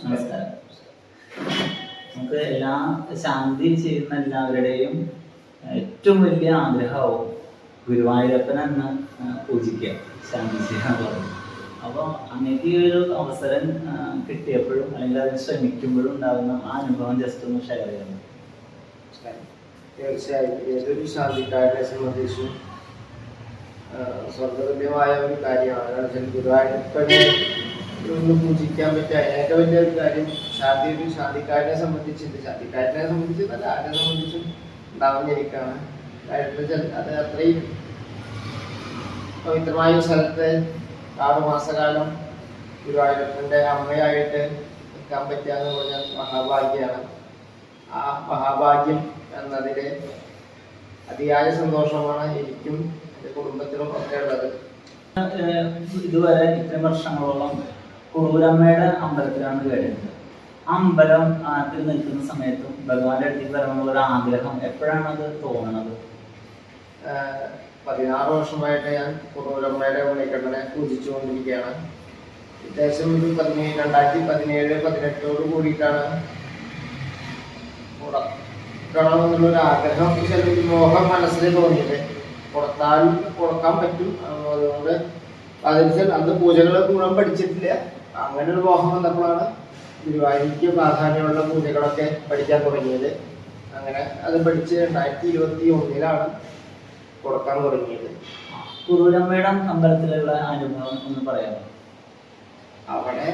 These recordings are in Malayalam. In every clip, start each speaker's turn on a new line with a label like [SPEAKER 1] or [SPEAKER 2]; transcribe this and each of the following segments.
[SPEAKER 1] നമസ്കാരം. നമുക്ക് എല്ലാ ശാന്തി ചെയ്യുന്ന എല്ലാവരുടെയും ഏറ്റവും വലിയ ആഗ്രഹവും ഗുരുവായൂരപ്പൻ എന്ന് പൂജിക്കുക. ശാന്തി ചെയ്യാന്നുള്ളത് അപ്പോൾ അങ്ങേക്ക് ഒരു അവസരം കിട്ടിയപ്പോഴും അല്ലെങ്കിൽ അതിന് ശ്രമിക്കുമ്പോഴും ഉണ്ടാകുന്ന ആ അനുഭവം ജസ്റ്റ് ഒന്ന് ഷെയർ ചെയ്യാം
[SPEAKER 2] തീർച്ചയായും. ഏതൊരു ശാന്തിക്കാരനെ സംബന്ധിച്ചും സ്വർഗതുല്യമായ ഒരു കാര്യമാണ്. ഗുരുവായൂരപ്പൻ ഒന്ന് പൂജിക്കാൻ പറ്റുക അതിനൊക്കെ വലിയ ഒരു കാര്യം. ശാന്തി ഒരു ശാന്തിക്കാരനെ സംബന്ധിച്ചിട്ട് ശാന്തിക്കാരനെ സംബന്ധിച്ച് നല്ല ആരെ സംബന്ധിച്ചും എന്താ വെച്ചാൽ അത് അത്രയും പവിത്രമായ സ്ഥലത്ത് ആറുമാസകാലം ഗുരുവായൂരപ്പന്റെ അമ്മയായിട്ട് നിൽക്കാൻ പറ്റുക എന്ന് പറഞ്ഞാൽ മഹാഭാഗ്യമാണ് ആ മഹാഭാഗ്യം എന്നതിൽ അതിയായ സന്തോഷമാണ് എനിക്കും എന്റെ കുടുംബത്തിനും ഒക്കെ ഉള്ളത്.
[SPEAKER 1] ഇതുവരെ ഇത്രയും വർഷങ്ങളോളം കുറൂരമ്മയുടെ അമ്പലത്തിലാണ് കേട്ടിട്ടുണ്ട് ആ അമ്പലം ആത്തിൽ നിൽക്കുന്ന സമയത്തും ഭഗവാന്റെ അടുത്തേക്ക് വരണമെന്നുള്ള ഒരു ആഗ്രഹം എപ്പോഴാണ് അത് തോന്നുന്നത്
[SPEAKER 2] പതിനാറ് വർഷമായിട്ട് ഞാൻ കുറൂരമ്മയുടെ ഉണ്ണിക്കണ്ണനെ പൂജിച്ചുകൊണ്ടിരിക്കുകയാണ്. ഏകദേശം ഒരു പതിനേഴ് രണ്ടായിരത്തി പതിനേഴ് പതിനെട്ടോട് കൂടിയിട്ടാണ് ഒരു ആഗ്രഹം. ചെറിയൊരു മോഹം മനസ്സിൽ തോന്നിയത് കൊടുത്താലും കൊടുക്കാൻ പറ്റും. അതുകൊണ്ട് അതിന് അന്ന് പൂജകളെ മുഴുവൻ പഠിച്ചിട്ടില്ല. അങ്ങനെ ഒരു മോഹം വന്നപ്പോഴാണ് ഗുരുവായൂരിക്ക് പ്രാധാന്യമുള്ള പൂജകളൊക്കെ പഠിക്കാൻ തുടങ്ങിയത്. അങ്ങനെ അത് പഠിച്ച് രണ്ടായിരത്തി ഇരുപത്തി ഒന്നിലാണ് കൊടുക്കാൻ തുടങ്ങിയത്.
[SPEAKER 1] കുറൂരമ്മയുടെ അമ്പലത്തിലുള്ള അനുഭവം ഒന്ന് പറയാമോ?
[SPEAKER 2] അവിടെ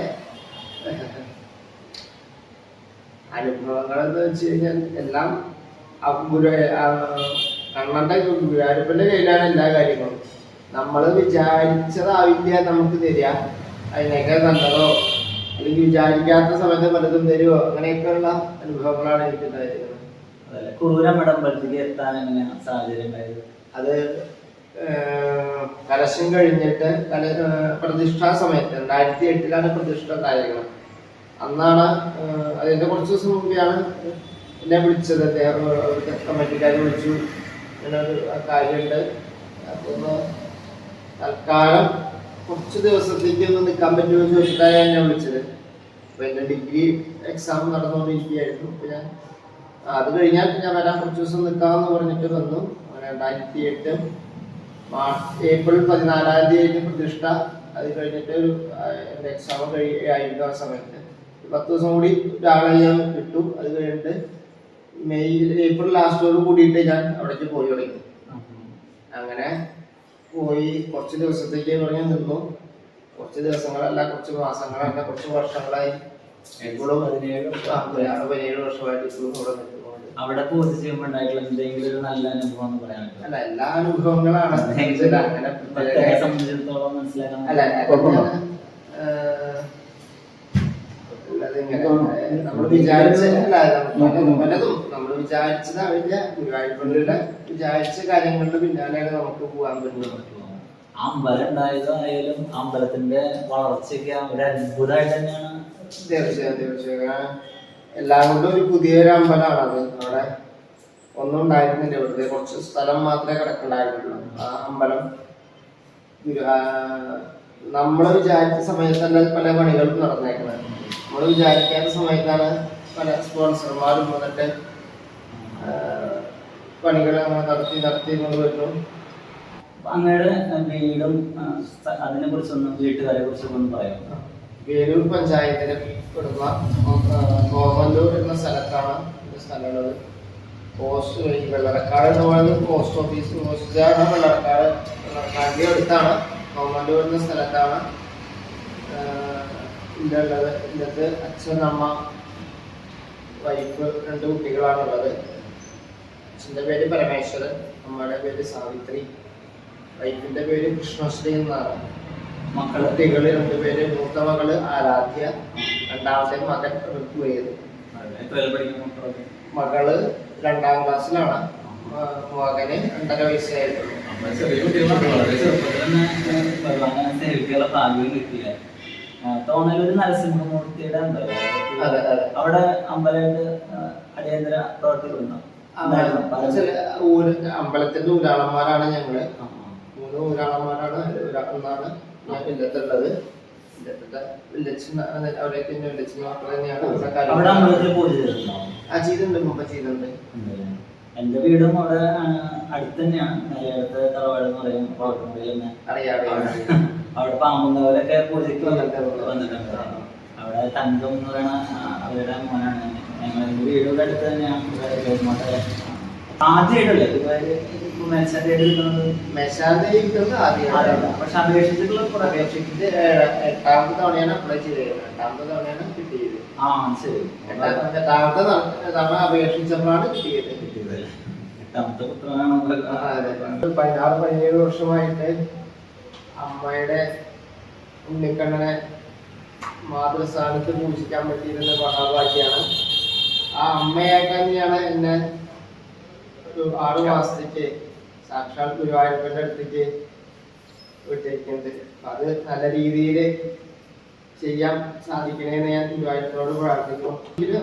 [SPEAKER 2] അനുഭവങ്ങൾ എന്ന് വെച്ച് കഴിഞ്ഞാൽ എല്ലാം ഗുരു കണ്ണന്റെ ഗുരുവായൂരപ്പന്റെ കയ്യിലാണ് എല്ലാ കാര്യങ്ങളും. നമ്മൾ വിചാരിച്ചതാവില്ല നമുക്ക് തരിക. അതിനൊക്കെ നല്ലതോ? അല്ലെങ്കിൽ വിചാരിക്കാത്ത സമയത്ത് പലതും തരുമോ അങ്ങനെയൊക്കെയുള്ള അനുഭവങ്ങളാണ് എനിക്ക് ഉണ്ടായിരുന്നത്
[SPEAKER 1] അതല്ല? കുറൂരമ്മയുടെ അമ്പലത്തിലേക്ക് എത്താൻ എങ്ങനെയാണ് സാഹചര്യം ഉണ്ടായത്?
[SPEAKER 2] അത് കലശം കഴിഞ്ഞിട്ട് കല പ്രതിഷ്ഠാ സമയത്ത് രണ്ടായിരത്തി എട്ടിലാണ് പ്രതിഷ്ഠ കാര്യങ്ങൾ അന്നാണ് അതിന്റെ കുറച്ച് ദിവസം മുമ്പെയാണ് എന്നെ വിളിച്ചത്. അദ്ദേഹം അവിടുത്തെ കമ്മിറ്റിക്കാർ വിളിച്ചു. ഇങ്ങനെ ഒരു കാര്യമുണ്ട്. അപ്പൊ തൽക്കാലം കുറച്ച് ദിവസത്തേക്ക് ഒന്ന് ഞാൻ ചോദിച്ചിട്ടാണ് എന്നെ വിളിച്ചത്. അപ്പൊ എന്റെ ഡിഗ്രി എക്സാം നടന്നുകൊണ്ടിരിക്കുകയായിരുന്നു. അപ്പൊ ഞാൻ അത് കഴിഞ്ഞാൽ ഞാൻ വരാൻ കുറച്ച് ദിവസം നിൽക്കാമെന്ന് പറഞ്ഞിട്ട് വന്നു. രണ്ടായിരത്തി എട്ട് മാർച്ച് ഏപ്രിൽ പതിനാലാം തീയതി പ്രതിഷ്ഠ. അത് കഴിഞ്ഞിട്ട് ഒരു എന്റെ എക്സാം കഴിയായിരുന്നു ആ സമയത്ത്. പത്ത് ദിവസം കൂടി ഒരാളെ ഞാൻ കിട്ടു. അത് കഴിഞ്ഞിട്ട് മെയ് ഏപ്രിൽ ലാസ്റ്റോട് കൂടിയിട്ട് ഞാൻ അവിടേക്ക് പോയി തുടങ്ങി. അങ്ങനെ പോയി കുറച്ച് ദിവസത്തേക്ക് പറഞ്ഞ് നിന്നു. കുറച്ച് ദിവസങ്ങളല്ല കുറച്ച് മാസങ്ങളല്ല കുറച്ച് വർഷങ്ങളായി. ഇപ്പോഴും
[SPEAKER 1] പതിനേഴ്
[SPEAKER 2] പതിനേഴ് വർഷമായിട്ട് ഇപ്പോഴും ഇവിടെ നിൽക്കുന്നുണ്ട്.
[SPEAKER 1] അവിടെ പൂജ ചെയ്യുമ്പോൾ ഉണ്ടായിട്ടുള്ള എന്തെങ്കിലും ഒരു നല്ല അനുഭവം എന്ന് പറയാൻ?
[SPEAKER 2] അല്ല എല്ലാ അനുഭവങ്ങളാണ്. അങ്ങനെ
[SPEAKER 1] സംബന്ധിച്ചിടത്തോളം മനസ്സിലാക്കാൻ
[SPEAKER 2] അല്ല നമ്മൾ വിചാരിച്ച അല്ല നമുക്ക് പലതും നമ്മൾ വിചാരിച്ചതാവില്ല ഗുരുവായൂരിലുള്ള വിചാരിച്ച കാര്യങ്ങളുടെ പിന്നാലെയാണ് നമുക്ക് പോകാൻ പറ്റുന്നത്.
[SPEAKER 1] ആ അമ്പലം ഉണ്ടായതായാലും അമ്പലത്തിന്റെ വളർച്ചയ്ക്ക് ഒരു അത്ഭുതമായിട്ട് തന്നെയാണ്.
[SPEAKER 2] തീർച്ചയായും തീർച്ചയായും. എല്ലാം കൊണ്ടും ഒരു പുതിയൊരു അമ്പലമാണ് അത്. അവിടെ ഒന്നും ഉണ്ടായിരുന്നില്ല. ഇവിടുത്തെ കുറച്ച് സ്ഥലം മാത്രമേ കിടക്കണ്ടായിരുന്നുള്ളൂ. ആ അമ്പലം നമ്മൾ വിചാരിച്ച തന്നെ പല പണികളും നടന്നേക്കുന്നത് നമ്മൾ വിചാരിക്കാത്ത സമയത്താണ് പല സ്പോൺസർമാരും വന്നിട്ട് പണികൾ അങ്ങനെ നടത്തി നടത്തി കൊണ്ട്
[SPEAKER 1] വരുന്നു. അങ്ങയുടെ വീടും അതിനെ കുറിച്ചൊന്നും വീട്ടുകാരെ കുറിച്ചൊന്നും ഒന്ന് പറയാം
[SPEAKER 2] വേലൂർ പഞ്ചായത്തിലെ പെടുന്ന കോമല്ലൂർ എന്ന സ്ഥലത്താണ് എന്റെ സ്ഥലമുള്ളത്. പോസ്റ്റ് വഴി വെള്ളറക്കാട് എന്ന് പറയുന്നത് പോസ്റ്റ് ഓഫീസ് പോസ്റ്റാണ് വെള്ളറക്കാട് വെള്ളറക്കാടിന്റെ അടുത്താണ്. കോമല്ലൂർ എന്ന സ്ഥലത്താണ് ഇതുള്ളത് ഇന്നത്തെ അച്ഛൻ അമ്മ വൈഫ് രണ്ട് കുട്ടികളാണുള്ളത്. അച്ഛന്റെ പേര് പരമേശ്വരൻ അമ്മയുടെ പേര് സാവിത്രി വൈഫിന്റെ പേര് കൃഷ്ണശ്രീ എന്നാണ്.
[SPEAKER 1] മക്കൾ
[SPEAKER 2] കുട്ടികൾ രണ്ടുപേര് മൂത്ത മകൾ ആരാധ്യ രണ്ടാമത്തെ മകൻ
[SPEAKER 1] മക്കളൊക്കെ?
[SPEAKER 2] മകൾ രണ്ടാം ക്ലാസ്സിലാണ്. മകന് രണ്ടര വയസ്സായിട്ടുള്ളൂ
[SPEAKER 1] അപ്പൊ ചെറിയ കുട്ടികളാണ് വളരെ ചെറുപ്പത്തിൽ തന്നെ ഏഹ്, ഭഗവാനെ സേവിക്കാനുള്ള ഭാഗ്യം കിട്ടിയില്ല? തോന്നലൊരു നരസിംഹമൂർത്തിയുടെ അമ്പലം അവിടെ അമ്പലമായിട്ട് ആ, അടിയന്തര പ്രവർത്തികളുണ്ടോ?
[SPEAKER 2] അമ്പലത്തിന്റെ ഊരാളന്മാരാണ്
[SPEAKER 1] ഞങ്ങൾ.
[SPEAKER 2] മൂന്ന് ഊരാളന്മാരാണ് ഞാൻ ഇല്ലത്തുള്ളത്.
[SPEAKER 1] എന്റെ വീടും അവിടെ അടുത്തന്നെയാണ് അടുത്ത് തന്നെയാണ്. നിലയടുത്ത് തറവാട് എന്ന് പറയും
[SPEAKER 2] അറിയാം
[SPEAKER 1] അവിടെ പാമ്പുന്നവരൊക്കെ പൂജയ്ക്ക്
[SPEAKER 2] വന്നിട്ടുണ്ട്.
[SPEAKER 1] വന്നിട്ടുണ്ട്. അവിടെ തങ്കം എന്ന് പറയുന്ന അവരുടെ മോനാണ്. ഞങ്ങളെ എന്റെ വീടിന്റെ അടുത്ത് തന്നെയാണ് ഇവിടെ ആദ്യമായിട്ടല്ലേ. പക്ഷെ അപേക്ഷിച്ചിട്ടുള്ള
[SPEAKER 2] അപേക്ഷിച്ചിട്ട് എട്ടാമത്തെ തവണയാണ് അപ്ലൈ ചെയ്തത്. രണ്ടാമത്തെ തവണയാണ് കിട്ടിയത്.
[SPEAKER 1] ആ ശരി.
[SPEAKER 2] എട്ടാമത്തെ തവണ അപേക്ഷിച്ചപ്പോഴാണ് കിട്ടിയത്. പതിനാറ് പതിനേഴ് വർഷമായിട്ട് അമ്മയുടെ ഉണ്ണിക്കണ്ണനെ മാതൃസ്ഥാനത്ത് പൂജിക്കാൻ പറ്റിയിരുന്ന മഹാഭാഗ്യാണ്. ആ അമ്മയായിട്ട് തന്നെയാണ് എന്നെ ഒരു ആറു മാസത്തേക്ക് സാക്ഷാൽ ഗുരുവായൂരപ്പന്റെ അടുത്തേക്ക് വിട്ടിരിക്കുന്നത് അത് നല്ല രീതിയിൽ ചെയ്യാൻ സാധിക്കണേന്ന് ഞാൻ ഗുരുവായൂരപ്പനോട് പ്രാർത്ഥിക്കും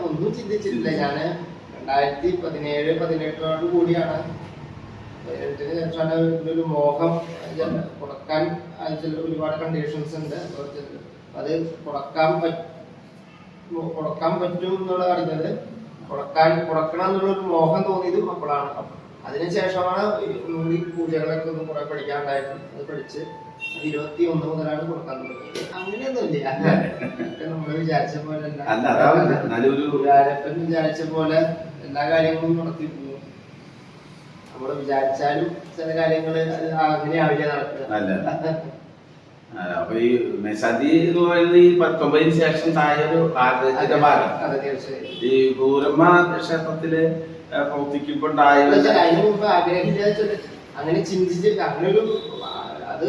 [SPEAKER 2] ഒന്നും ചിന്തിച്ചിട്ടില്ല ഞാൻ രണ്ടായിരത്തി പതിനേഴ് പതിനെട്ടോട് കൂടിയാണ് ഒരു മോഹം കൊടുക്കാൻ ഒരുപാട് കണ്ടീഷൻസ് ഉണ്ട്. അത് കൊടുക്കാൻ കൊടുക്കാൻ പറ്റും എന്നുള്ള അറിഞ്ഞത് കൊടുക്കാൻ കൊടുക്കണം എന്നുള്ളൊരു മോഹം തോന്നിയതും അപ്പോഴാണ്. അതിനുശേഷമാണ് ഈ പൂജകളൊക്കെ ഒന്ന് കുറെ പഠിക്കാണ്ടായിട്ട് അത് പഠിച്ച് ഇരുപത്തി ഒന്ന് മുതലാണ് കൊടുക്കാൻ തുടങ്ങിയത്. അങ്ങനെയൊന്നുമില്ല. നമ്മൾ വിചാരിച്ച പോലെ
[SPEAKER 3] അല്ല.
[SPEAKER 2] വിചാരിച്ച പോലെ എല്ലാ കാര്യങ്ങളും നടത്തി പോകും നമ്മൾ വിചാരിച്ചാലും ചില കാര്യങ്ങൾ
[SPEAKER 3] അപ്പൊ ഈ മെസാദി എന്ന് പറയുന്നത് ഈ പത്തൊമ്പതിന് ശേഷം താഴെ ഒരു ആഗ്രഹത്തിന്റെ ഭാഗം. ഈ ഗൂരമ്മ ക്ഷേത്രത്തിൽ പ്രവർത്തിക്കുമ്പോണ്ടായ
[SPEAKER 2] മുമ്പ് അങ്ങനെ ചിന്തിച്ചിട്ട് അങ്ങനെ ഒരു അത്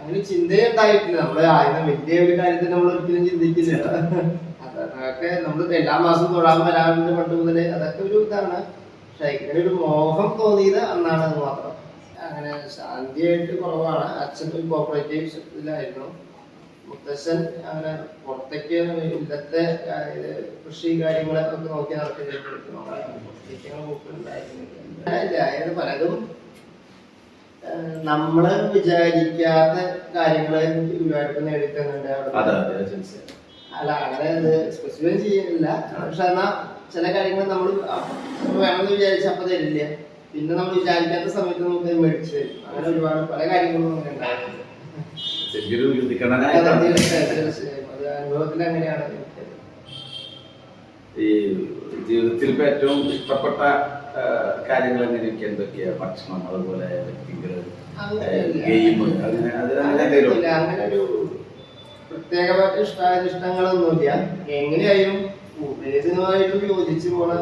[SPEAKER 2] അങ്ങനെ ചിന്തയെ ഉണ്ടായിട്ടില്ല. നമ്മൾ ആയിരുന്ന വലിയ ഒരു കാര്യത്തിൽ നമ്മൾ ഒരിക്കലും ചിന്തിക്കുന്നില്ല. അത്. അതൊക്കെ നമ്മൾ എല്ലാ മാസവും തൊഴാൻ വരാറുണ്ട് പണ്ട് മുതലേ. അതൊക്കെ ഒരു ഇതാണ്. പക്ഷെ ഇങ്ങനെ ഒരു മോഹം തോന്നിയത് അന്നാണ് അത് മാത്രം. അങ്ങനെ ശാന്തിയായിട്ട് കുറവാണ്. അച്ഛൻ ഒരു കോപ്പറേറ്റീവ് ഇതിലായിരുന്നു മുത്തശ്ശൻ അങ്ങനെ പുറത്തേക്ക് ഇന്നത്തെ കൃഷി കാര്യങ്ങളെ കാര്യങ്ങളൊക്കെ നോക്കി നടക്കുന്നുണ്ടായിരുന്നു പുറത്തേക്ക് അതായത് പലതും നമ്മൾ വിചാരിക്കാത്ത കാര്യങ്ങൾ ഗുരുവായൂരപ്പൻ നേടിത്തന്നുണ്ട്. അല്ല അങ്ങനെ സ്പെസിഫൈ ചെയ്യുന്നില്ല പക്ഷെ എന്നാ ചില കാര്യങ്ങൾ നമ്മൾ വേണമെന്ന് വിചാരിച്ച അപ്പൊ തരില്ല. പിന്നെ നമ്മൾ വിചാരിക്കാത്ത സമയത്ത് നമുക്ക് മേടിച്ചു തരും. അങ്ങനെ ഒരുപാട് പല കാര്യങ്ങളും ഉണ്ടായിട്ടുണ്ട്. അത് അനുഭവത്തിൽ അങ്ങനെയാണ്
[SPEAKER 3] ഈ ജീവിതത്തിൽ ഇപ്പൊ ഏറ്റവും ഇഷ്ടപ്പെട്ട കാര്യങ്ങൾ എങ്ങനെയൊക്കെ? എന്തൊക്കെയാ? ഭക്ഷണം അതുപോലെ ഗെയിം അങ്ങനെ
[SPEAKER 2] ഒരു പ്രത്യേകമായിട്ട് ഇഷ്ടാനിഷ്ടങ്ങളൊന്നുമില്ല എങ്ങനെയായാലും ഏതിനുമായിട്ടും യോജിച്ചു പോണ.